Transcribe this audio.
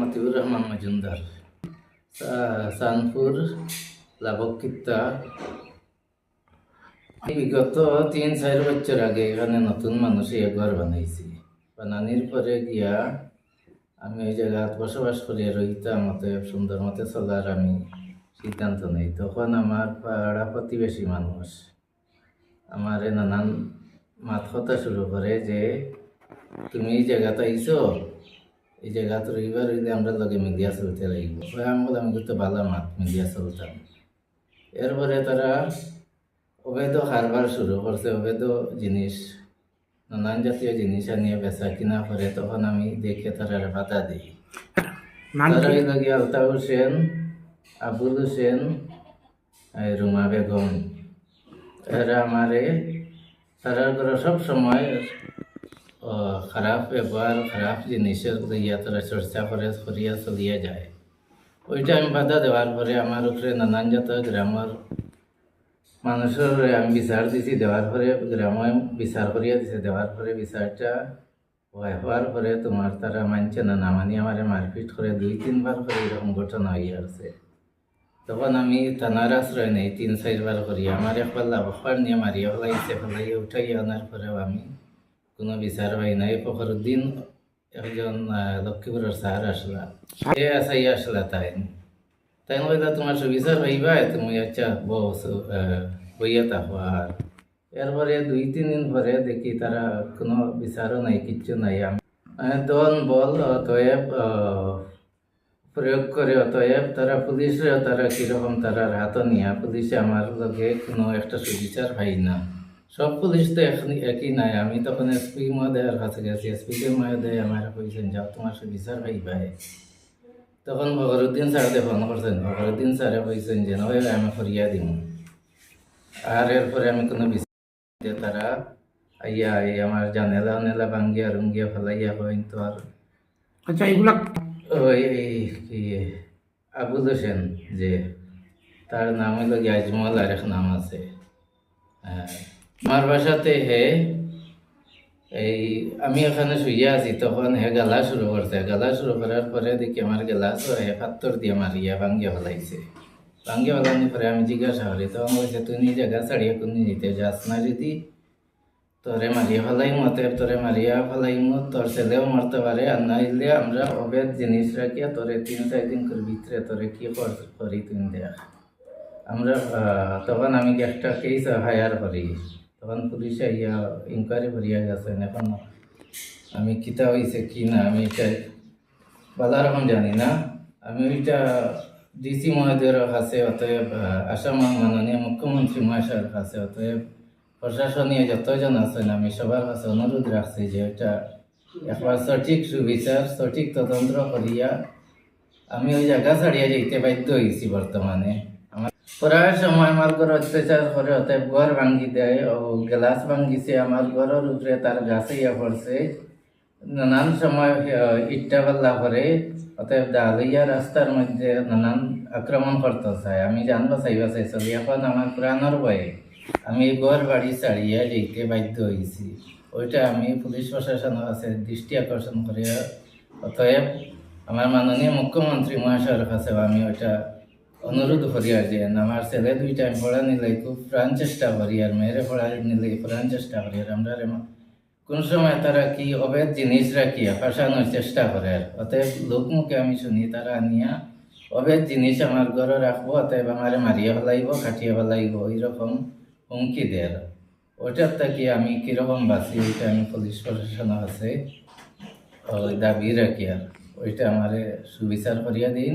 মতিউর রহমান মজুমদার। সানপুর লাভকিত্তা বিগত তিন, চার বছর আগে এখানে নতুন মানুষ এ ঘর বানাইছি। বানানির পরে গিয়া আমি ওই জায়গাত বসবাস করি রইতাম অতএব সুন্দর মতে চলার আমি সিদ্ধান্ত নেই। তখন আমার পাড়া প্রতিবেশী মানুষ আমার নানান মাত কথা শুরু করে যে, তুমি এই জায়গাতে আইছো? এই জায়গাত রবিবার হইলে আমরা লগে মিডিয়া চলতে লাগব। ওই আমি বললাম আমি তো ভালো মাত মিডিয়া চলতাম এরপরে তারা অবৈধ কারবার শুরু করছে অবৈধ জিনিস নানান জাতীয় জিনিস আনিয়ে বেচা কিনা করে তখন আমি দেখে তারা বাধা দিই। নাম তারা কি? হইল গিয়ে আলতা হোসেন আবুল হোসেন রুমা বেগম। এরা আমারে তারা সব সময় খারাপ ব্যবহার খারাপ জিনিসের লইয়া তারা চর্চা করে করিয়া চলিয়া যায় ওইটা আমি বাধা দেওয়ার পরে আমার উপরে নানান জাত গ্রামের মানুষের আমি বিচার দিছি দেওয়ার পরে গ্রামে বিচার করিয়া দিছে দেওয়ার পরে বিচারটা হয় হওয়ার পরে তোমার তারা মানছে না না মানি আমার মারপিট করে দুই তিনবার করে এরকম ঘটনা হয়ে আসছে তখন আমি থানার আশ্রয় নেই তিন চারবার করি আমার একবার লাভবার নিয়ে মারিয়া ফেলাইছে ফেলাইয়া উঠাইয়া আনার পরেও আমি কোনো বিচার পাই নাই ফখরুদ্দিন একজন লক্ষ্মীপুরের স্যার আসলা সে আসাই আসলা তাই তাই বললা তোমার সুবিচার পাইবা তুমি আচ্ছা বস বইয়া থাকো আর এরপরে দুই তিন দিন পরে দেখি তারা কোনো বিচারও নাই কিচ্ছু নাই দল বল অতএব প্রয়োগ করে অতএব তারা পুলিশে তারা কীরকম তারা হাত নিয়া পুলিশে আমার লগে কোনো একটা সুবিচার পাই না সব পুলিশ তো এখন একই নাই। আমি তখন এসপি মহোদয়ের কাছে গেছি। এসপি কে মহোদয় আমার কইছেন যাও তোমার সে সুবিচার পাইবাই তখন ফখরুদ্দিন স্যারকে ফোন করছেন। ফখরুদ্দিন স্যারে কইছেন যে নয় আমি ফরিয়া দিম আর এরপরে আমি কোনো বিচার তারা আইয়া এই আমার জানেলা নেলা ভাঙ্গিয়া রুঙ্গিয়া ফেলাইয়া হইন তো আর আচ্ছা এগুলা ওই এই কি আবুল হোসেন যে তার নাম হইল গিয়ে আজমল আর এক নাম আছে। আমার বাসাতে হে, এই আমি এখানে শুইয়া আছি, তখন হে গালা শুরু করছে। গালা শুরু করার পরে দেখি আমার গেলাস হে পাত্তর দিয়ে মারিয়া ভাঙ্গিয়া ফেলাইছে ভাঙ্গিয়া ফেলানোর পরে আমি জিজ্ঞাসা করি, তখন বলছে তুই নিজ জায়গা ছাড়িয়া কোন নিতে যাস না যদি? তোরে মারিয়া ফেলাই মতে তোরে মারিয়া ফেলাই মত তোর ছেলেও মারতে পারে আর না হইলে আমরা অবেদ জিনিস রাখিয়া তোরে তিন চার দিন করে ভিতরে তোরে কি কর- করি তুই দেখ। আমরা তখন আমি একটা কেস হায়ার করি। তখন পুলিশে ইয়া ইনকোয়ারি করিয়া গেছেন এখন আমি কিতা হয়েছে কি না, আমি এটা রকম জানি না। আমি ওইটা ডিসি মহোদয়ের কাছে, অতএব আসাম মাননীয় মুখ্যমন্ত্রী মহাশয়ের কাছে, অতএব প্রশাসনীয় যতজন আছেন, আমি সবার কাছে অনুরোধ রাখছি যে এটা একবার সঠিক সুবিচার, সঠিক তদন্ত করিয়া আমি ওই জায়গা ছাড়িয়ে যেতে বাধ্য হয়েছি বর্তমানে। প্রায় সময় আমার ঘর অত্যাচার করে অতএব ঘর ভাঙ্গি দেয় ও গ্লাস ভাঙ্গিছে আমার ঘরের উপরে তার গাছে ইয়া পড়ছে নানান সময় ইট্টা পাল্লা করে অতএব ডালিয়া রাস্তার মধ্যে নানান আক্রমণ করতে চায় আমি জানব চাইবা চাইছি এখন আমার প্রাণর ভয়ে। আমি ঘর বাড়ি ছাড়িয়া যেতে বাধ্য হয়েছি ওইটা আমি পুলিশ প্রশাসনের কাছে দৃষ্টি আকর্ষণ করে অতএব আমার মাননীয় মুখ্যমন্ত্রী মহাশয়ের কাছেও আমি ওইটা অনুরোধ করি আর যে আমার ছেলে দুই টাইম পড়া নিলে খুব প্রাণ চেষ্টা করি আর মেয়েরে পড়া নিলে প্রাণ চেষ্টা করি আর আমরা কোন সময় তারা কি অবৈধ জিনিস রাখিয়া ফাঁসানোর চেষ্টা করে আর অতএব লোকমুখে আমি শুনি তারা আনিয়া অবৈধ জিনিস আমার ঘরে রাখব অতএব আমারে মারিয়া ফেলাইব কাটিয়া ফেলাইব এইরকম হুমকি দেয় ওইটার থেকে আমি কীরকম বাঁচি ওইটা আমি পুলিশ প্রশাসনের আছে দাবি রাখি আর ওইটা আমারে সুবিচার করিয়া দিন